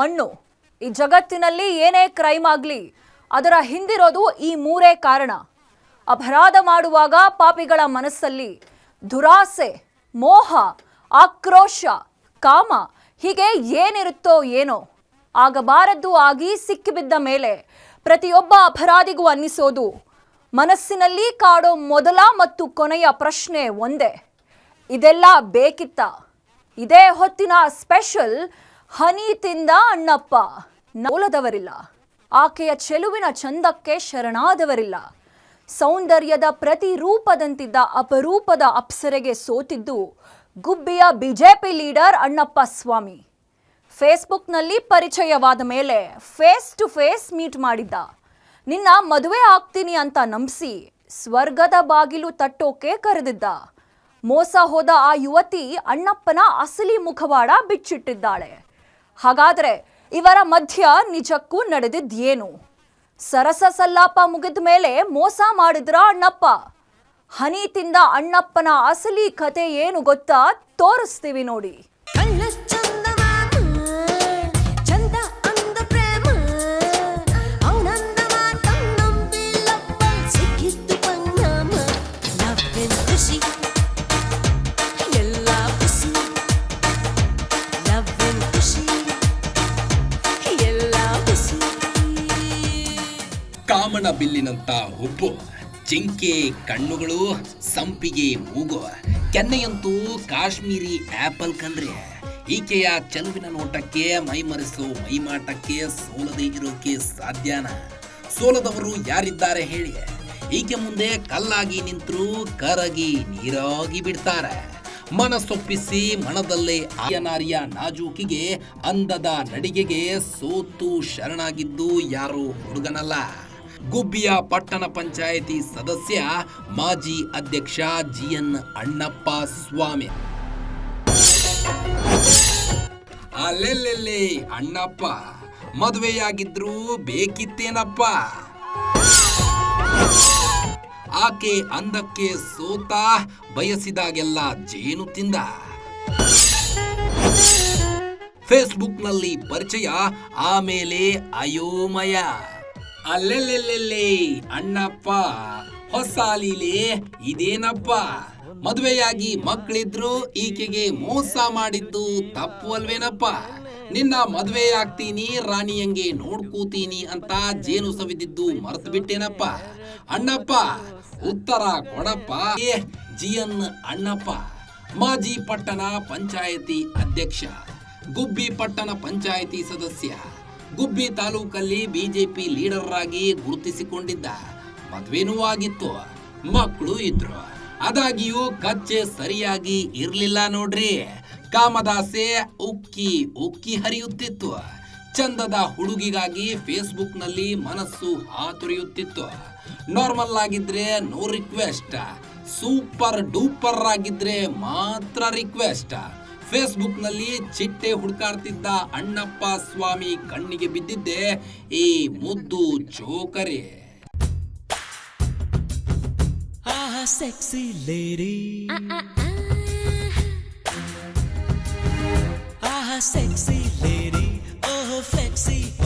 ಮಣ್ಣು. ಈ ಜಗತ್ತಿನಲ್ಲಿ ಏನೇ ಕ್ರೈಮ್ ಆಗಲಿ, ಅದರ ಹಿಂದಿರೋದು ಈ ಮೂರೇ ಕಾರಣ. ಅಪರಾಧ ಮಾಡುವಾಗ ಪಾಪಿಗಳ ಮನಸ್ಸಲ್ಲಿ ದುರಾಸೆ, ಮೋಹ, ಆಕ್ರೋಶ, ಕಾಮ ಹೀಗೆ ಏನಿರುತ್ತೋ ಏನೋ ಆಗಬಾರದ್ದು ಆಗಿ ಸಿಕ್ಕಿಬಿದ್ದ ಮೇಲೆ ಪ್ರತಿಯೊಬ್ಬ ಅಪರಾಧಿಗೂ ಅನ್ನಿಸೋದು ಮನಸ್ಸಿನಲ್ಲಿ ಕಾಡೋ ಮೊದಲ ಮತ್ತು ಕೊನೆಯ ಪ್ರಶ್ನೆ ಒಂದೇ. ಇದೆಲ್ಲ ಬೇಕಿತ್ತ. ಇದೇ ಹೊತ್ತಿನ ಸ್ಪೆಷಲ್ ಹನಿ ತಿಂದ ಅಣ್ಣಪ್ಪ. ನೋಲದವರಿಲ್ಲ ಆಕೆಯ ಚೆಲುವಿನ ಚಂದಕ್ಕೆ ಶರಣಾದವರಿಲ್ಲ. ಸೌಂದರ್ಯದ ಪ್ರತಿರೂಪದಂತಿದ್ದ ಅಪರೂಪದ ಅಪ್ಸರೆಗೆ ಸೋತಿದ್ದು ಗುಬ್ಬಿಯ ಬಿಜೆಪಿ ಲೀಡರ್ ಅಣ್ಣಪ್ಪ ಸ್ವಾಮಿ. ಫೇಸ್ಬುಕ್ನಲ್ಲಿ ಪರಿಚಯವಾದ ಮೇಲೆ ಫೇಸ್ ಟು ಫೇಸ್ ಮೀಟ್ ಮಾಡಿದ್ದ. ನಿನ್ನ ಮದುವೆ ಆಗ್ತೀನಿ ಅಂತ ನಂಬಿಸಿ ಸ್ವರ್ಗದ ಬಾಗಿಲು ತಟ್ಟೋಕೆ ಕರೆದಿದ್ದ. ಮೋಸ ಹೋದ ಆ ಯುವತಿ ಅಣ್ಣಪ್ಪನ ಅಸಲಿ ಮುಖವಾಡ ಬಿಚ್ಚಿಟ್ಟಿದ್ದಾಳೆ. ಹಾಗಾದ್ರೆ ಇವರ ಮಧ್ಯ ನಿಜಕ್ಕೂ ನಡೆದಿದ್ದೇನು? ಸರಸ ಸಲ್ಲಾಪ ಮುಗಿದ ಮೇಲೆ ಮೋಸ ಮಾಡಿದ್ರ ಅಣ್ಣಪ್ಪ. ಹನಿ ತಿಂದ ಅಣ್ಣಪ್ಪನ ಅಸಲಿ ಕತೆ ಏನು ಗೊತ್ತಾ ತೋರಿಸ್ತೀವಿ ನೋಡಿ. ಬಿಲ್ಲಿನಂತ ಹುಬ್ಬು ಜಿಂಕೆ ಕಣ್ಣುಗಳು, ಸಂಪಿಗೆ ಮೂಗು, ಕೆನ್ನೆಯಂತೂ ಕಾಶ್ಮೀರಿ ಆಪಲ್ ಕಂದ್ರೆ ಈಕೆಯ ಚೆಲುವಿನ ನೋಟಕ್ಕೆ ಮೈಮರೆಸೋ ಮೈಮಾಟಕ್ಕೆ ಸೋಲದೆ ಇರೋಕೆ ಸಾಧ್ಯನ? ಸೋಲದವರು ಯಾರಿದ್ದಾರೆ ಹೇಳಿ? ಈಕೆ ಮುಂದೆ ಕಲ್ಲಾಗಿ ನಿಂತರೂ ಕರಗಿ ನೀರಾಗಿ ಬಿಡ್ತಾರೆ. ಮನಸ್ಸೊಪ್ಪಿಸಿ ಮನದಲ್ಲೇ ಆಯನಾರಿಯ ನಾಜೂಕಿಗೆ ಅಂದದ ನಡಿಗೆಗೆ ಸೋತು ಶರಣಾಗಿದ್ದು ಯಾರೋ ಹುಡುಗನಲ್ಲ. ಗುಬ್ಬಿಯ ಪಟ್ಟಣ ಪಂಚಾಯಿತಿ ಸದಸ್ಯ ಮಾಜಿ ಅಧ್ಯಕ್ಷ ಜಿಎನ್ ಅಣ್ಣಪ್ಪ ಸ್ವಾಮಿ. ಅಲ್ಲೆಲ್ಲೆಲ್ಲಿ ಅಣ್ಣಪ್ಪ, ಮದುವೆಯಾಗಿದ್ರು ಬೇಕಿತ್ತೇನಪ್ಪ? ಆಕೆ ಅಂದಕ್ಕೆ ಸೋತ ಬಯಸಿದಾಗೆಲ್ಲ ಜೇನು ತಿಂದ. ಫೇಸ್ಬುಕ್ನಲ್ಲಿ ಪರಿಚಯ, ಆಮೇಲೆ ಅಯೋಮಯ. ಅಲ್ಲೆಲ್ಲೆಲ್ಲೆಲ್ಲೆ, ಅಣ್ಣಪ್ಪ, ಹೊಸ ಲೀಲೆ, ಇದೇನಪ್ಪ? ಮದುವೆಯಾಗಿ ಮಕ್ಕಳಿದ್ರು ಈಕೆಗೆ ಮೋಸ ಮಾಡಿದ್ದು ತಪ್ಪು ಅಲ್ವೇನಪ್ಪ? ನಿನ್ನ ಮದುವೆ ಆಗ್ತೀನಿ, ರಾಣಿಯಂಗೆ ನೋಡ್ಕೋತೀನಿ ಅಂತ ಜೇನು ಸವಿದಿದ್ದು ಮರ್ತು ಬಿಟ್ಟೇನಪ್ಪ ಅಣ್ಣಪ್ಪ, ಉತ್ತರ ಕೊಡಪ್ಪ. G N Annappa. ಮಾಜಿ ಪಟ್ಟಣ ಪಂಚಾಯತಿ ಅಧ್ಯಕ್ಷ, ಗುಬ್ಬಿ ಪಟ್ಟಣ ಪಂಚಾಯತಿ ಸದಸ್ಯ. ಗುಬ್ಬಿ ತಾಲೂಕಲ್ಲಿ ಬಿಜೆಪಿ ಲೀಡರ್ ಆಗಿ ಗುರುತಿಸಿಕೊಂಡಿದ್ದ ಮದುವೆನೂ ಆಗಿತ್ತು, ಮಕ್ಕಳು ಇದ್ರು. ಅದಾಗಿಯೂ ಕಚ್ಚೆ ಸರಿಯಾಗಿ ಇರಲಿಲ್ಲ ನೋಡ್ರಿ. ಕಾಮದಾಸೆ ಉಕ್ಕಿ ಉಕ್ಕಿ ಹರಿಯುತ್ತಿತ್ತು. ಚಂದದ ಹುಡುಗಿಗಾಗಿ ಫೇಸ್ಬುಕ್ನಲ್ಲಿ ಮನಸ್ಸು ಹಾತೊರೆಯುತ್ತಿತ್ತು. ನಾರ್ಮಲ್ ಆಗಿದ್ರೆ ನೋ ರಿಕ್ವೆಸ್ಟ್, ಸೂಪರ್ ಡೂಪರ್ ಆಗಿದ್ರೆ ಮಾತ್ರ ರಿಕ್ವೆಸ್ಟ್. ಫೇಸ್ಬುಕ್ನಲ್ಲಿ ಚಿಟ್ಟೆ ಹುಡುಕಾಡ್ತಿದ್ದ ಅಣ್ಣಪ್ಪ ಸ್ವಾಮಿ ಕಣ್ಣಿಗೆ ಬಿದ್ದಿದ್ದೆ. ಈ ಮುದ್ದು ಚೋಕರೆ Ah, sexy ಸೆಕ್ಸಿ ಲೇಡಿ ಓಹೋ lady.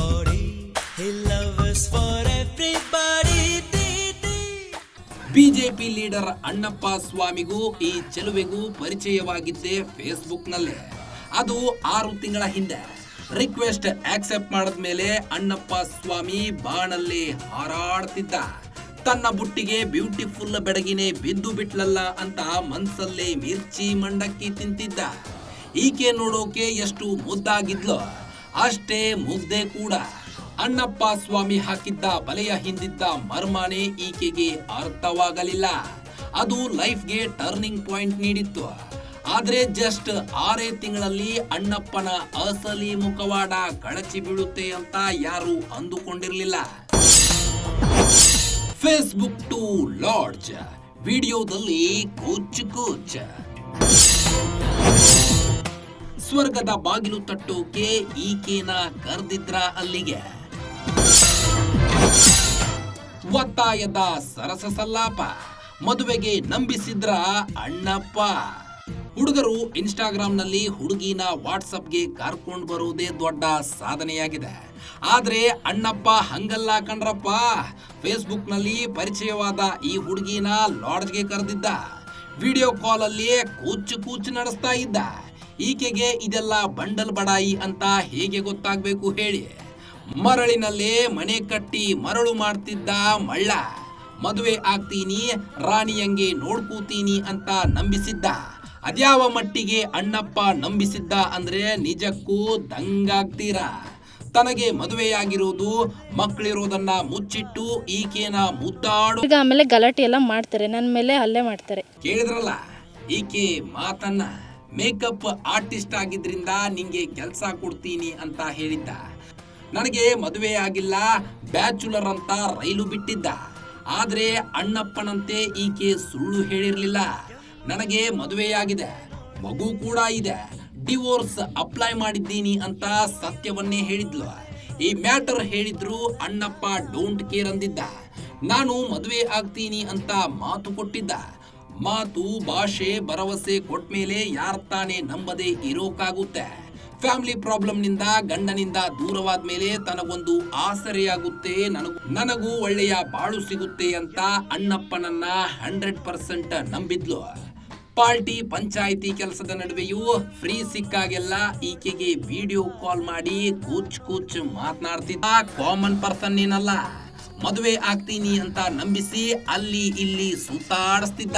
ಬಿಜೆಪಿ ಲೀಡರ್ ಅಣ್ಣಪ್ಪ ಸ್ವಾಮಿಗೂ ಈ ಚೆಲುವೆಗೂ ಪರಿಚಯವಾಗಿದ್ದೆ ಫೇಸ್ಬುಕ್ ನಲ್ಲೇ ಅದು ಆರು ತಿಂಗಳ ಹಿಂದೆ. ರಿಕ್ವೆಸ್ಟ್ ಆಕ್ಸೆಪ್ಟ್ ಮಾಡಿದ್ಮೇಲೆ ಅಣ್ಣಪ್ಪ ಸ್ವಾಮಿ ಬಾಣಲ್ಲಿ ಹಾರಾಡ್ತಿದ್ದ. ತನ್ನ ಬುಟ್ಟಿಗೆ ಬ್ಯೂಟಿಫುಲ್ ಬೆಡಗಿನೇ ಬಿದ್ದು ಬಿಟ್ಲಲ್ಲ ಅಂತ ಮನ್ಸಲ್ಲೇ ಮಿರ್ಚಿ ಮಂಡಕ್ಕಿ ತಿಂತಿದ್ದ. ಈಕೆ ನೋಡೋಕೆ ಎಷ್ಟು ಮುದ್ದಾಗಿದ್ಲೋ, ಅಷ್ಟೇ ಮುಗ್ದೆ ಕೂಡ. ಅಣ್ಣಪ್ಪ ಸ್ವಾಮಿ ಹಾಕಿದ್ದ ಬಲೆಯ ಹಿಂದಿದ್ದ ಮರ್ಮಾನೆ ಈಕೆಗೆ ಅರ್ಥವಾಗಲಿಲ್ಲ. ಅದು ಲೈಫ್ಗೆ ಟರ್ನಿಂಗ್ ಪಾಯಿಂಟ್ ನೀಡಿತ್ತು. ಆದ್ರೆ ಜಸ್ಟ್ ಆರೇ ತಿಂಗಳಲ್ಲಿ ಅಣ್ಣಪ್ಪನ ಅಸಲಿ ಮುಖವಾಡ ಕಳಚಿ ಬೀಳುತ್ತೆ ಅಂತ ಯಾರು ಅಂದುಕೊಂಡಿರಲಿಲ್ಲ. ಫೇಸ್ಬುಕ್ ಟು ಲಾಡ್ಜ್ ವಿಡಿಯೋದಲ್ಲಿ ಕೂಚ್ ಕೂಚ್. ಸ್ವರ್ಗದ ಬಾಗಿಲು ತಟ್ಟೋಕೆ ಈಕೆನ ಕರೆದಿದ್ರ ಅಲ್ಲಿಗೆ? ಒತ್ತಾಯದ ಸರಸ ಸಲ್ಲಾಪ ಮದುವೆಗೆ ನಂಬಿಸಿದ್ರ ಅಣ್ಣಪ್ಪ. ಹುಡುಗರು ಇನ್ಸ್ಟಾಗ್ರಾಮ್ನಲ್ಲಿ ಹುಡುಗಿನ ವಾಟ್ಸಪ್ಗೆ ಕರ್ಕೊಂಡು ಬರುವುದೇ ದೊಡ್ಡ ಸಾಧನೆಯಾಗಿದೆ. ಆದರೆ ಅಣ್ಣಪ್ಪ ಹಂಗಲ್ಲ ಕಣ್ರಪ್ಪ. ಫೇಸ್ಬುಕ್ನಲ್ಲಿ ಪರಿಚಯವಾದ ಈ ಹುಡುಗಿನ ಲಾಡ್ಜ್ಗೆ ಕರೆದಿದ್ದ. ವಿಡಿಯೋ ಕಾಲ್ ಅಲ್ಲಿ ಕೂಚು ಕೂಚು ನಡೆಸ್ತಾ ಇದ್ದ. ಈಕೆಗೆ ಇದೆಲ್ಲ ಬಂಡಲ್ ಬಡಾಯಿ ಅಂತ ಹೇಗೆ ಗೊತ್ತಾಗಬೇಕು ಹೇಳಿ. ಮರಳಿನಲ್ಲೇ ಮನೆ ಕಟ್ಟಿ ಮರಳು ಮಾಡ್ತಿದ್ದ ಮಳ್ಳ. ಮದುವೆ ಆಗ್ತೀನಿ ರಾಣಿಯಂಗೆ ನೋಡ್ಕೋತೀನಿ ಅಂತ ನಂಬಿಸಿದ್ದ. ಅದ್ಯಾವ ಮಟ್ಟಿಗೆ ಅಣ್ಣಪ್ಪ ನಂಬಿಸಿದ್ದ ಅಂದ್ರೆ ನಿಜಕ್ಕೂ ದಂಗಾಗ್ತೀರ. ತನಗೆ ಮದುವೆಯಾಗಿರುವುದು ಮಕ್ಕಳಿರೋದನ್ನ ಮುಚ್ಚಿಟ್ಟು ಈಕೆನ ಮುದ್ದಾಡು ಈಗ ಆಮೇಲೆ ಗಲಾಟೆ ಎಲ್ಲ ಮಾಡ್ತಾರೆ ನನ್ನ ಮೇಲೆ ಹಲ್ಲೆ ಮಾಡ್ತಾರೆ. ಕೇಳಿದ್ರಲ್ಲ ಈಕೆ ಮಾತನ್ನ ಮೇಕಪ್ ಆರ್ಟಿಸ್ಟ್ ಆಗಿದ್ರಿಂದ ನಿಂಗೆ ಕೆಲಸ ಕೊಡ್ತೀನಿ ಅಂತ ಹೇಳಿದ್ದ. ನನಗೆ ಮದುವೆ ಆಗಿಲ್ಲ. ಬ್ಯಾಚುಲರ್ ಅಂತ ರೈಲು ಬಿಟ್ಟಿದ್ದ. ಆದ್ರೆ ಅಣ್ಣಪ್ಪನಂತೆ ಈಕೆ ಸುಳ್ಳು ಹೇಳಿರಲಿಲ್ಲ. ನನಗೆ ಮದುವೆಯಾಗಿದೆ. ಮಗು ಕೂಡ ಇದೆ. ಡಿವೋರ್ಸ್ ಅಪ್ಲೈ ಮಾಡಿದ್ದೀನಿ ಅಂತ ಸತ್ಯವನ್ನೇ ಹೇಳಿದ್ಲು. ಈ ಮ್ಯಾಟರ್ ಹೇಳಿದ್ರು ಅಣ್ಣಪ್ಪ ಡೋಂಟ್ ಕೇರ್ ಅಂದಿದ್ದ. ನಾನು ಮದುವೆ ಆಗ್ತೀನಿ ಅಂತ ಮಾತು ಕೊಟ್ಟಿದ್ದ. ಮಾತು, ಭಾಷೆ, ಭರವಸೆ ಕೊಟ್ಮೇಲೆ ಯಾರ ತಾನೇ ನಂಬದೆ ಇರೋಕಾಗುತ್ತೆ. ಫ್ಯಾಮಿಲಿ ಪ್ರಾಬ್ಲಮ್ನಿಂದ, ಗಂಡನಿಂದ ದೂರವಾದ ಮೇಲೆ ತನಗೊಂದು ಆಸರೆಯಾಗುತ್ತೆ. ನನಗೂ ನನಗೂ ಒಳ್ಳೆಯ ಬಾಳು ಸಿಗುತ್ತೆ ಅಂತ ಅಣ್ಣಪ್ಪನನ್ನ ಹಂಡ್ರೆಡ್ ಪರ್ಸೆಂಟ್ ನಂಬಿದ್ಲು. ಪಾರ್ಟಿ, ಪಂಚಾಯಿತಿ ಕೆಲಸದ ನಡುವೆಯೂ ಫ್ರೀ ಸಿಕ್ಕಾಗೆಲ್ಲ ಈಕೆಗೆ ವಿಡಿಯೋ ಕಾಲ್ ಮಾಡಿ ಕೂಚ್ ಕೂಚ್ ಮಾತನಾಡ್ತಿದ್ದ ಕಾಮನ್ ಪರ್ಸನ್ ಏನಲ್ಲ ಮದುವೆ ಆಗ್ತೀನಿ ಅಂತ ನಂಬಿಸಿ ಅಲ್ಲಿ ಇಲ್ಲಿ ಸುತ್ತಾಡಿಸ್ತಿದ್ದ.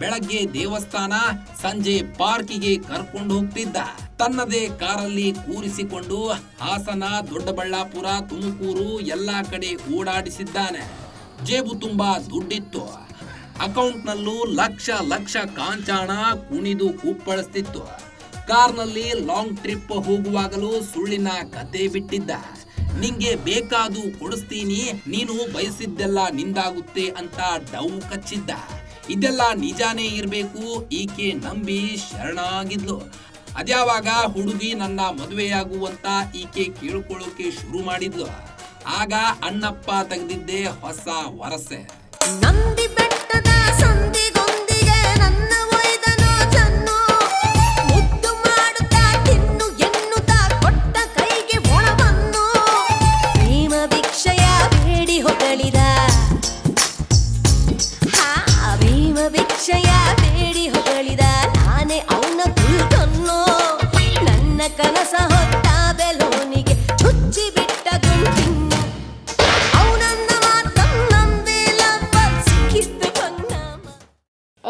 ಬೆಳಗ್ಗೆ ದೇವಸ್ಥಾನ, ಸಂಜೆ ಪಾರ್ಕಿಗೆ ಕರ್ಕೊಂಡು ಹೋಗ್ತಿದ್ದ. ತನ್ನದೇ ಕಾರಲ್ಲಿ ಕೂರಿಸಿಕೊಂಡು ಹಾಸನ, ದೊಡ್ಡಬಳ್ಳಾಪುರ, ತುಮಕೂರು ಎಲ್ಲಾ ಕಡೆ ಓಡಾಡಿಸಿದ್ದಾನೆ. ಜೇಬು ತುಂಬಾ ದುಡ್ಡಿತ್ತು. ಅಕೌಂಟ್ನಲ್ಲೂ ಲಕ್ಷ ಲಕ್ಷ ಕಾಂಚಾಣ ಕುಣಿದು ಕುಪ್ಪಳಿಸ್ತಿತ್ತು ಕಾರ್ನಲ್ಲಿ ಲಾಂಗ್ ಟ್ರಿಪ್ ಹೋಗುವಾಗಲೂ ಸುಳ್ಳಿನ ಕತೆ ಬಿಟ್ಟಿದ್ದ. ನಿಂಗೆ ಬೇಕಾದು ಕೊಡಿಸ್ತೀನಿ, ನೀನು ಬಯಸಿದ್ದೆಲ್ಲ ನಿಂದಾಗುತ್ತೆ ಅಂತ ಡೌ ಕಚ್ಚಿದ್ದ. ಇದೆಲ್ಲ ನಿಜಾನೇ ಇರಬೇಕು, ಈಕೆ ನಂಬಿ ಶರಣಾಗಿದ್ಲು. ಅದ್ಯಾವಾಗ ಹುಡುಗಿ ನನ್ನ ಮದುವೆಯಾಗುವಂತ ಈಕೆ ಕೇಳ್ಕೊಳ್ಳೋಕೆ ಶುರು ಮಾಡಿದ್ಲು. ಆಗ ಅಣ್ಣಪ್ಪ ತೆಗೆದಿದ್ದೆ ಹೊಸ ವರಸೆ. ನಂದಿ ಬೆಟ್ಟದ ಸಂದಿಗೊಂದಿಗೆ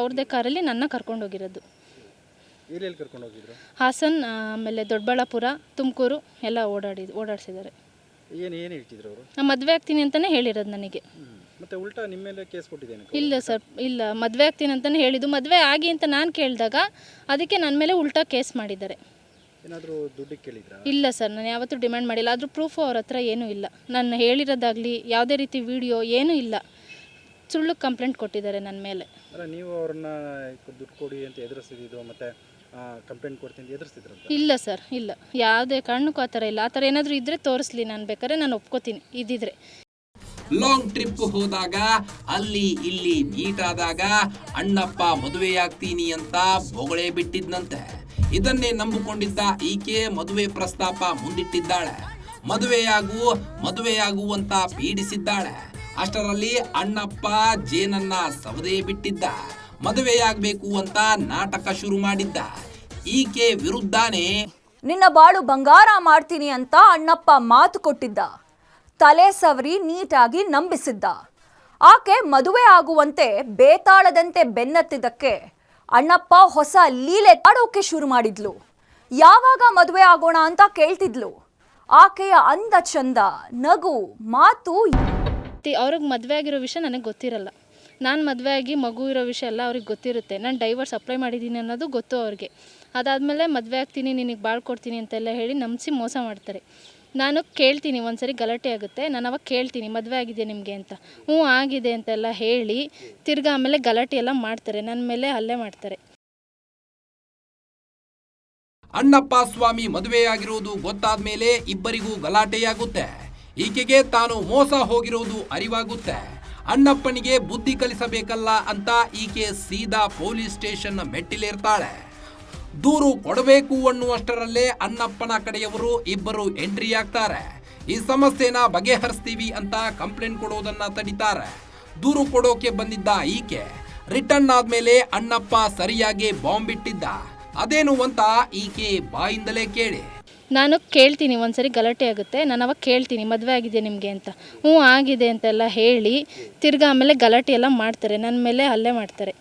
ಅವ್ರದ್ದೇ ಕಾರಲ್ಲಿ ನನ್ನ ಕರ್ಕೊಂಡು ಹೋಗಿರೋದು. ಎಲ್ಲೆಲ್ಲಿ ಕರ್ಕೊಂಡು ಹೋಗಿದ್ರು? ಹಾಸನ್ ಆಮೇಲೆ ದೊಡ್ಡಬಳ್ಳಾಪುರ ತುಮಕೂರು ಎಲ್ಲ ಓಡಾಡಿ ಓಡಾಡಿಸಿದ್ದಾರೆ. ಏನು ಏನು ಹೇಳ್ತಿದ್ರು ಅವರು? ನಾನು ಮದುವೆ ಆಗ್ತೀನಿ ಅಂತಲೇ ಹೇಳಿರೋದು ನನಗೆ. ಮತ್ತೆ ಉಲ್ಟಾ ನಿಮ್ಮ ಮೇಲೆ ಕೇಸ್ ಕೊಟ್ಟಿದ್ದೇನೆ ಇಲ್ಲ ಸರ್ ಇಲ್ಲ ಮದ್ವೆ ಆಗ್ತೀನಿ ಅಂತಾನೆ ಹೇಳಿದ್ದು. ಮದುವೆ ಆಗಿ ಅಂತ ನಾನು ಕೇಳಿದಾಗ ಅದಕ್ಕೆ ನನ್ನ ಮೇಲೆ ಉಲ್ಟಾ ಕೇಸ್ ಮಾಡಿದ್ದಾರೆ. ಏನಾದರೂ ದುಡ್ಡು ಕೇಳಿದ್ರಾ? ಇಲ್ಲ ಸರ್ ನಾನು ಯಾವತ್ತೂ ಡಿಮ್ಯಾಂಡ್ ಮಾಡಿಲ್ಲ. ಆದರೂ ಪ್ರೂಫ್ ಅವ್ರ ಹತ್ರ ಏನೂ ಇಲ್ಲ. ನಾನು ಹೇಳಿರೋದಾಗಲಿ ಯಾವುದೇ ರೀತಿ ವಿಡಿಯೋ ಏನೂ ಇಲ್ಲ. ಸುಳ್ಳು ಕಂಪ್ಲೇಂಟ್ ಕೊಟ್ಟಿದ್ದಾರೆ ನನ್ನ ಮೇಲೆ. ಅಲ್ಲ ನೀವು ಅವ್ರನ್ನ ದುಡ್ಡು ಕೊಡಿ ಅಂತ ಎದುರಿಸಿದ್ದು ಮತ್ತೆ ಕಂಪ್ಲೇಂಟ್ ಕೊಡ್ತೀನಿ ಅಂತ ಇಲ್ಲ ಸರ್ ಇಲ್ಲ. ಯಾವುದೇ ಕಾರಣಕ್ಕೂ ಆ ಥರ ಇಲ್ಲ. ಆ ಥರ ಏನಾದರೂ ಇದ್ದರೆ ತೋರಿಸ್ಲಿ ನಾನು ಬೇಕಾದ್ರೆ ನಾನು ಒಪ್ಕೋತೀನಿ. ಇದ್ದಿದ್ರೆ ಲಾಂಗ್ ಟ್ರಿಪ್ ಹೋದಾಗ ಅಲ್ಲಿ ಇಲ್ಲಿ ಮೀಟ್ ಆದಾಗ ಅಣ್ಣಪ್ಪ ಮದುವೆಯಾಗ್ತೀನಿ ಅಂತ ಬೊಗಳೆ ಬಿಟ್ಟಿದ್ನಂತೆ. ಇದನ್ನೇ ನಂಬಿಕೊಂಡಿದ್ದ ಈಕೆ ಮದುವೆ ಪ್ರಸ್ತಾಪ ಮುಂದಿಟ್ಟಿದ್ದಾಳೆ. ಮದುವೆಯಾಗು ಮದುವೆಯಾಗುವಂತ ಪೀಡಿಸಿದ್ದಾಳೆ. ಅಷ್ಟರಲ್ಲಿ ಅಣ್ಣಪ್ಪ ಜೇನನ್ನ ಸವದೇ ಬಿಟ್ಟಿದ್ದ. ಮದುವೆಯಾಗಬೇಕು ಅಂತ ನಾಟಕ ಶುರು ಮಾಡಿದ್ದ. ಈಕೆ ವಿರುದ್ಧಾನೇ. ನಿನ್ನ ಬಾಳು ಬಂಗಾರ ಮಾಡ್ತೀನಿ ಅಂತ ಅಣ್ಣಪ್ಪ ಮಾತು ಕೊಟ್ಟಿದ್ದ. ತಲೆ ಸವರಿ ನೀಟಾಗಿ ನಂಬಿಸಿದ್ದ. ಆಕೆ ಮದುವೆ ಆಗುವಂತೆ ಬೇತಾಳದಂತೆ ಬೆನ್ನತ್ತಿದ್ದಕ್ಕೆ ಅಣ್ಣಪ್ಪ ಹೊಸ ಲೀಲೆ ಆಡೋಕೆ ಶುರು ಮಾಡಿದ್ಲು. ಯಾವಾಗ ಮದುವೆ ಆಗೋಣ ಅಂತ ಕೇಳ್ತಿದ್ಲು. ಆಕೆಯ ಅಂದ ಚಂದ, ನಗು, ಮಾತು ಅವ್ರಿಗೆ ಮದುವೆ ಆಗಿರೋ ವಿಷಯ ನನಗೆ ಗೊತ್ತಿರಲ್ಲ. ನಾನು ಮದುವೆ ಆಗಿ ಮಗು ಇರೋ ವಿಷಯ ಎಲ್ಲ ಅವ್ರಿಗೆ ಗೊತ್ತಿರುತ್ತೆ. ನಾನು ಡೈವರ್ಸ್ ಅಪ್ಲೈ ಮಾಡಿದ್ದೀನಿ ಅನ್ನೋದು ಗೊತ್ತು ಅವ್ರಿಗೆ. ಅದಾದಮೇಲೆ ಮದುವೆ ಆಗ್ತೀನಿ, ನಿನಗೆ ಬಾಳ್ಕೊಡ್ತೀನಿ ಅಂತೆಲ್ಲ ಹೇಳಿ ನಂಬಿಸಿ ಮೋಸ ಮಾಡ್ತಾರೆ. ನಾನು ಕೇಳ್ತೀನಿ, ಒಂದ್ಸರಿ ಗಲಾಟೆ ಆಗುತ್ತೆ. ನಾನು ಅವಾಗ ಕೇಳ್ತೀನಿ, ಮದುವೆ ಆಗಿದೆ ನಿಮಗೆ ಅಂತ. ಹ್ಞೂ, ಆಗಿದೆ ಅಂತೆಲ್ಲ ಹೇಳಿ ತಿರ್ಗಾ ಆಮೇಲೆ ಗಲಾಟೆ ಎಲ್ಲ ಮಾಡ್ತಾರೆ. ನನ್ನ ಮೇಲೆ ಅಲ್ಲೇ ಮಾಡ್ತಾರೆ. ಅಣ್ಣಪ್ಪ, ಸ್ವಾಮಿ ಮದುವೆಯಾಗಿರುವುದು ಗೊತ್ತಾದ ಮೇಲೆ ಇಬ್ಬರಿಗೂ ಗಲಾಟೆಯಾಗುತ್ತೆ. ಈಕೆಗೆ ತಾನು ಮೋಸ ಹೋಗಿರುವುದು ಅರಿವಾಗುತ್ತೆ. ಅಣ್ಣಪ್ಪನಿಗೆ ಬುದ್ಧಿ ಕಲಿಸಬೇಕಲ್ಲ ಅಂತ ಈಕೆ ಸೀದಾ ಪೊಲೀಸ್ ಸ್ಟೇಷನ್ ಮೆಟ್ಟಿಲೇರ್ತಾಳೆ. ದೂರು ಕೊಡಬೇಕು ಅನ್ನುವಷ್ಟರಲ್ಲೇ ಅಣ್ಣಪ್ಪನ ಕಡೆಯವರು ಇಬ್ಬರು ಎಂಟ್ರಿ ಆಗ್ತಾರೆ. ಈ ಸಮಸ್ಯೆನ ಬಗೆಹರಿಸ್ತೀವಿ ಅಂತ ಕಂಪ್ಲೇಂಟ್ ಕೊಡೋದನ್ನ ತಡಿತಾರೆ. ದೂರು ಕೊಡೋಕೆ ಬಂದಿದ್ದ ಈಕೆ. ರಿಟರ್ನ್ ಆದ್ಮೇಲೆ ಅಣ್ಣಪ್ಪ ಸರಿಯಾಗಿ ಬಾಂಬ್ ಇಟ್ಟಿದ್ದ. ಅದೇನು ಅಂತ ಈಕೆ ಬಾಯಿಂದಲೇ ಕೇಳಿ. ನಾನು ಕೇಳ್ತೀನಿ, ಒಂದ್ಸರಿ ಗಲಾಟೆ ಆಗುತ್ತೆ, ನಾನು ಅವಾಗ ಕೇಳ್ತೀನಿ, ಮದುವೆ ಆಗಿದೆ ನಿಮಗೆ ಅಂತ. ಹ್ಞೂ, ಆಗಿದೆ ಅಂತೆಲ್ಲ ಹೇಳಿ, ತಿರ್ಗಾ ಆಮೇಲೆ ಗಲಾಟೆ ಎಲ್ಲ ಮಾಡ್ತಾರೆ ನನ್ನ ಮೇಲೆ ಅಲ್ಲೇ ಮಾಡ್ತಾರೆ.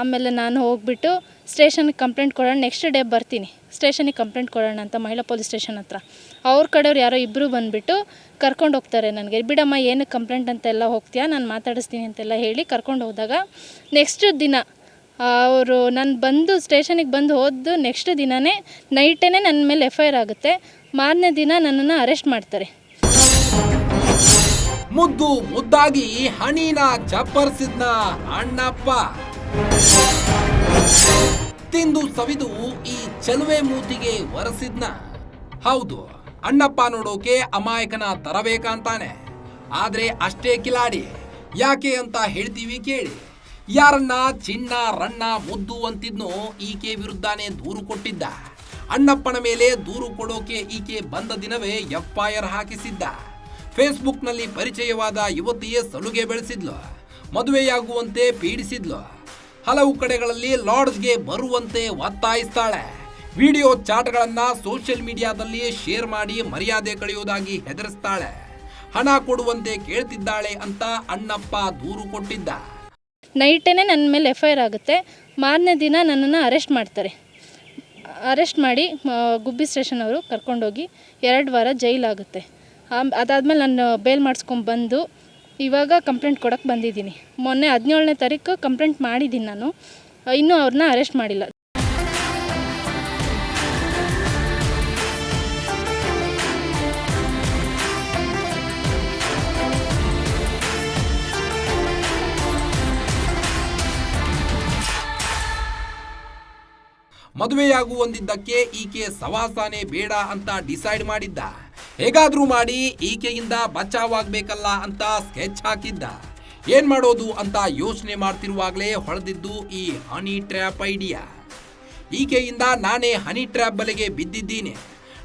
ಆಮೇಲೆ ನಾನು ಹೋಗ್ಬಿಟ್ಟು ಸ್ಟೇಷನ್ಗೆ ಕಂಪ್ಲೇಂಟ್ ಕೊಡೋಣ ನೆಕ್ಸ್ಟ್ ಡೇ ಬರ್ತೀನಿ. ಸ್ಟೇಷನಿಗೆ ಕಂಪ್ಲೇಂಟ್ ಕೊಡೋಣ ಅಂತ, ಮಹಿಳಾ ಪೊಲೀಸ್ ಸ್ಟೇಷನ್ ಹತ್ರ. ಅವ್ರ ಕಡೆಯವ್ರು ಯಾರೋ ಇಬ್ಬರು ಬಂದುಬಿಟ್ಟು ಕರ್ಕೊಂಡು ಹೋಗ್ತಾರೆ ನನಗೆ. ಬಿಡಮ್ಮ, ಏನಕ್ಕೆ ಕಂಪ್ಲೇಂಟ್ ಅಂತೆಲ್ಲ ಹೋಗ್ತೀಯಾ, ನಾನು ಮಾತಾಡಿಸ್ತೀನಿ ಅಂತೆಲ್ಲ ಹೇಳಿ ಕರ್ಕೊಂಡು ಹೋದಾಗ ನೆಕ್ಸ್ಟ್ ದಿನ ಅವರು ನಾನು ಬಂದು ಸ್ಟೇಷನಿಗೆ ಬಂದು ಹೋದ್ದು ನೆಕ್ಸ್ಟ್ ದಿನವೇ ನೈಟೇ ನನ್ನ ಮೇಲೆ ಎಫ್ ಐ ಆರ್ ಆಗುತ್ತೆ, ಮಾರನೇ ದಿನ ನನ್ನನ್ನು ಅರೆಸ್ಟ್ ಮಾಡ್ತಾರೆ. ಮುದ್ದು ಮುದ್ದಾಗಿ ಹಣಿನ ಚಪ್ಪರ್ಸಿದ್ನ ಅಣ್ಣಪ್ಪ. ತಿಂದು ಸವಿದು ಈ ಚಲುವೆ ಮೂತಿಗೆ ಒರೆಸಿದ್ನ. ಹೌದು, ಅಣ್ಣಪ್ಪ ನೋಡೋಕೆ ಅಮಾಯಕನ ತರಬೇಕಂತಾನೆ. ಆದ್ರೆ ಅಷ್ಟೇ ಕಿಲಾಡಿ, ಯಾಕೆ ಅಂತ ಹೇಳ್ತೀವಿ ಕೇಳಿ. ಯಾರನ್ನ ಚಿನ್ನ ರಣ್ಣ ಮುದ್ದು ಅಂತಿದ್ನೋ ಈಕೆ ವಿರುದ್ಧನೇ ದೂರು ಕೊಟ್ಟಿದ್ದ. ಅಣ್ಣಪ್ಪನ ಮೇಲೆ ದೂರು ಕೊಡೋಕೆ ಈಕೆ ಬಂದ ದಿನವೇ ಎಫ್ಐಆರ್ ಹಾಕಿಸಿದ್ದ. ಫೇಸ್ಬುಕ್ನಲ್ಲಿ ಪರಿಚಯವಾದ ಯುವತಿಯೇ ಸಲುಗೆ ಬೆಳೆಸಿದ್ಲು. ಮದುವೆಯಾಗುವಂತೆ ಪೀಡಿಸಿದ್ಲು. ಹಲವು ಕಡೆಗಳಲ್ಲಿ ಲಾಡ್ಜ್ಗೆ ಬರುವಂತೆ ಒತ್ತಾಯಿಸ್ತಾಳೆ. ವಿಡಿಯೋ ಚಾಟ್ಗಳನ್ನು ಸೋಷಿಯಲ್ ಮೀಡಿಯಾದಲ್ಲಿ ಶೇರ್ ಮಾಡಿ ಮರ್ಯಾದೆ ಕಳೆಯುವುದಾಗಿ ಹೆದರಿಸ್ತಾಳೆ. ಹಣ ಕೊಡುವಂತೆ ಕೇಳ್ತಿದ್ದಾಳೆ ಅಂತ ಅಣ್ಣಪ್ಪ ದೂರು ಕೊಟ್ಟಿದ್ದ. ನೈಟೇ ನನ್ನ ಮೇಲೆ ಎಫ್ ಐ ಆರ್ ಆಗುತ್ತೆ. ಮಾರನೇ ದಿನ ನನ್ನನ್ನು ಅರೆಸ್ಟ್ ಮಾಡ್ತಾರೆ. ಅರೆಸ್ಟ್ ಮಾಡಿ ಗುಬ್ಬಿ ಸ್ಟೇಷನ್ ಅವರು ಕರ್ಕೊಂಡೋಗಿ ಎರಡು ವಾರ ಜೈಲಾಗುತ್ತೆ ಅದಾದಮೇಲೆ ನಾನು ಬೇಲ್ ಮಾಡಿಸ್ಕೊಂಡು ಬಂದು ಇವಾಗ ಕಂಪ್ಲೇಂಟ್ ಕೊಡೋಕ್ಕೆ ಬಂದಿದ್ದೀನಿ. ಮೊನ್ನೆ ಹದಿನೇಳನೇ ತಾರೀಕು ಕಂಪ್ಲೇಂಟ್ ಮಾಡಿದ್ದೀನಿ ನಾನು. ಇನ್ನೂ ಅವ್ರನ್ನ ಅರೆಸ್ಟ್ ಮಾಡಿಲ್ಲ. ಮದುವೆಯಾಗುವಂದಿದ್ದಕ್ಕೆ ಈಕೆ ಸವಾಸಾನೆ ಬೇಡ ಅಂತ ಡಿಸೈಡ್ ಮಾಡಿದ್ದ. ಹೇಗಾದ್ರೂ ಮಾಡಿ ಈಕೆಯಿಂದ ಬಚಾವಾಗಬೇಕಲ್ಲ ಅಂತ ಸ್ಕೆಚ್ ಹಾಕಿದ್ದ. ಏನ್ ಮಾಡೋದು ಅಂತ ಯೋಚನೆ ಮಾಡ್ತಿರುವಾಗಲೇ ಹೊಳೆದಿದ್ದು ಈ ಹನಿ ಟ್ರ್ಯಾಪ್ ಐಡಿಯಾ. ಈಕೆಯಿಂದ ನಾನೇ ಹನಿ ಟ್ರ್ಯಾಪ್ ಬಲೆಗೆ ಬಿದ್ದಿದ್ದೀನಿ.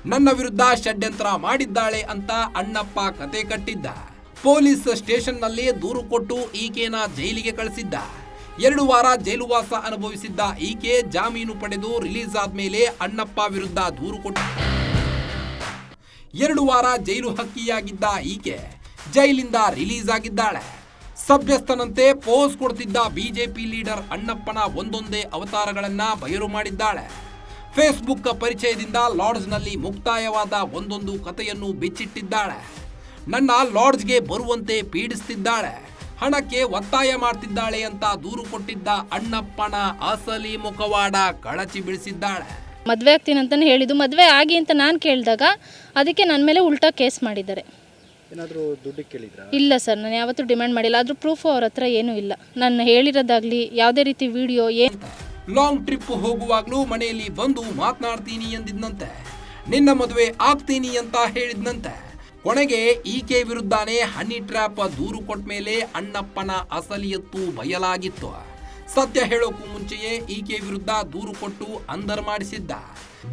ನನ್ನ ವಿರುದ್ಧ ಷಡ್ಯಂತ್ರ ಮಾಡಿದ್ದಾಳೆ ಅಂತ ಅಣ್ಣಪ್ಪ ಕತೆ ಕಟ್ಟಿದ್ದ. ಪೊಲೀಸ್ ಸ್ಟೇಷನ್ನಲ್ಲಿ ದೂರು ಕೊಟ್ಟು ಈಕೆನ ಜೈಲಿಗೆ ಕಳಿಸಿದ್ದ. ಎರಡು ವಾರ ಜೈಲುವಾಸ ಅನುಭವಿಸಿದ್ದ ಈಕೆ ಜಾಮೀನು ಪಡೆದು ರಿಲೀಸ್ ಆದ್ಮೇಲೆ ಅಣ್ಣಪ್ಪ ವಿರುದ್ಧ ದೂರು ಕೊಟ್ಟ. ಎರಡು ವಾರ ಜೈಲು ಹಕ್ಕಿಯಾಗಿದ್ದ ಈಕೆ ಜೈಲಿಂದ ರಿಲೀಸ್ ಆಗಿದ್ದಾಳೆ. ಸಭ್ಯಸ್ಥನಂತೆ ಪೋಸ್ ಕೊಡ್ತಿದ್ದ ಬಿಜೆಪಿ ಲೀಡರ್ ಅಣ್ಣಪ್ಪನ ಒಂದೊಂದೇ ಅವತಾರಗಳನ್ನ ಬಯಲು ಮಾಡಿದ್ದಾಳೆ. ಫೇಸ್ಬುಕ್ ಪರಿಚಯದಿಂದ ಲಾಡ್ಜ್ನಲ್ಲಿ ಮುಕ್ತಾಯವಾದ ಒಂದೊಂದು ಕಥೆಯನ್ನು ಬಿಚ್ಚಿಟ್ಟಿದ್ದಾಳೆ. ನನ್ನ ಲಾಡ್ಜ್ಗೆ ಬರುವಂತೆ ಪೀಡಿಸ್ತಿದ್ದಾಳೆ. ಹಣಕ್ಕೆ ಒತ್ತಾಯ ಮಾಡ್ತಿದ್ದಾಳೆ ಅಂತ ದೂರು ಕೊಟ್ಟಿದ್ದ ಅಣ್ಣಪ್ಪನ ಅಸಲಿ ಮುಖವಾಡ ಕಳಚಿ ಬಿಡಿಸಿದ್ದಾಳೆ ಮದುವೆ ಆಗ್ತೀನಿ ಅಂತಾನೆ ಹೇಳಿದ್ದು. ಮದುವೆ ಆಗಿ ಅಂತ ನಾನು ಕೇಳಿದಾಗ ಅದಕ್ಕೆ ನನ್ನ ಮೇಲೆ ಉಲ್ಟಾ ಕೇಸ್ ಮಾಡಿದ್ದಾರೆ. ಏನಾದರೂ ದುಡ್ಡಿಗೆ ಕೇಳಿದ್ರಾ? ಇಲ್ಲ ಸರ್ ನಾನು ಯಾವತ್ತೂ ಡಿಮ್ಯಾಂಡ್ ಮಾಡಿಲ್ಲ. ಆದರೂ ಪ್ರೂಫ್ ಅವ್ರ ಹತ್ರ ಏನೂ ಇಲ್ಲ. ನಾನು ಹೇಳಿರೋದಾಗ್ಲಿ ಯಾವುದೇ ರೀತಿ ವಿಡಿಯೋ ಏನು ಲಾಂಗ್ ಟ್ರಿಪ್ ಹೋಗುವಾಗ್ಲೂ ಮನೆಯಲ್ಲಿ ಬಂದು ಮಾತನಾಡ್ತೀನಿ ಎಂದಿದ್ನಂತೆ. ನಿನ್ನ ಮದುವೆ ಆಗ್ತೀನಿ ಅಂತ ಹೇಳಿದ್ನಂತೆ. ಕೊನೆಗೆ ಈಕೆ ವಿರುದ್ಧನೇ ಹನಿ ಟ್ರ್ಯಾಪ್ ದೂರು ಕೊಟ್ಟ ಮೇಲೆ ಅಣ್ಣಪ್ಪನ ಅಸಲಿಯತ್ತು ಬಯಲಾಗಿತ್ತು. ಸತ್ಯ ಹೇಳೋಕು ಮುಂಚೆಯೇ ಈಕೆ ವಿರುದ್ಧ ದೂರು ಕೊಟ್ಟು ಅಂದರ್ ಮಾಡಿಸಿದ್ದ.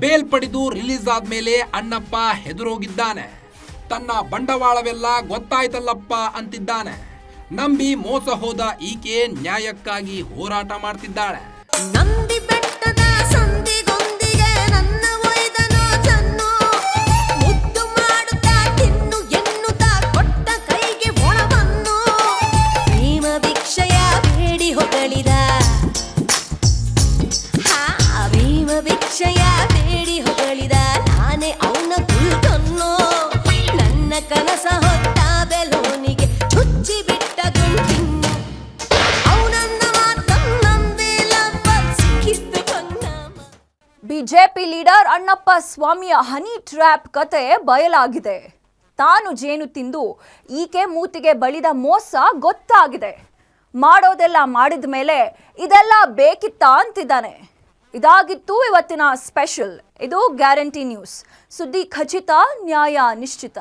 ಬೇಲ್ ಪಡೆದು ರಿಲೀಸ್ ಆದ್ಮೇಲೆ ಅಣ್ಣಪ್ಪ ಹೆದರೋಗಿದ್ದಾನೆ. ತನ್ನ ಬಂಡವಾಳವೆಲ್ಲ ಗೊತ್ತಾಯ್ತಲ್ಲಪ್ಪ ಅಂತಿದ್ದಾನೆ. ನಂಬಿ ಮೋಸ ಹೋದ ಈಕೆ ನ್ಯಾಯಕ್ಕಾಗಿ ಹೋರಾಟ ಮಾಡ್ತಿದ್ದಾಳೆ. ಬಿಜೆಪಿ ಲೀಡರ್ ಅಣ್ಣಪ್ಪ ಸ್ವಾಮಿಯ ಹನಿ ಟ್ರ್ಯಾಪ್ ಕತೆ ಬಯಲಾಗಿದೆ. ತಾನು ಜೇನು ತಿಂದು ಈಕೆ ಮೂತಿಗೆ ಬಳಿದ ಮೋಸ ಗೊತ್ತಾಗಿದೆ. ಮಾಡೋದೆಲ್ಲ ಮಾಡಿದ ಮೇಲೆ ಇದೆಲ್ಲ ಬೇಕಿತ್ತ ಅಂತಿದ್ದಾನೆ. ಇದಾಗಿತ್ತು ಇವತ್ತಿನ ಸ್ಪೆಷಲ್. ಇದು ಗ್ಯಾರಂಟಿ ನ್ಯೂಸ್. ಸುದ್ದಿ ಖಚಿತ, ನ್ಯಾಯ ನಿಶ್ಚಿತ.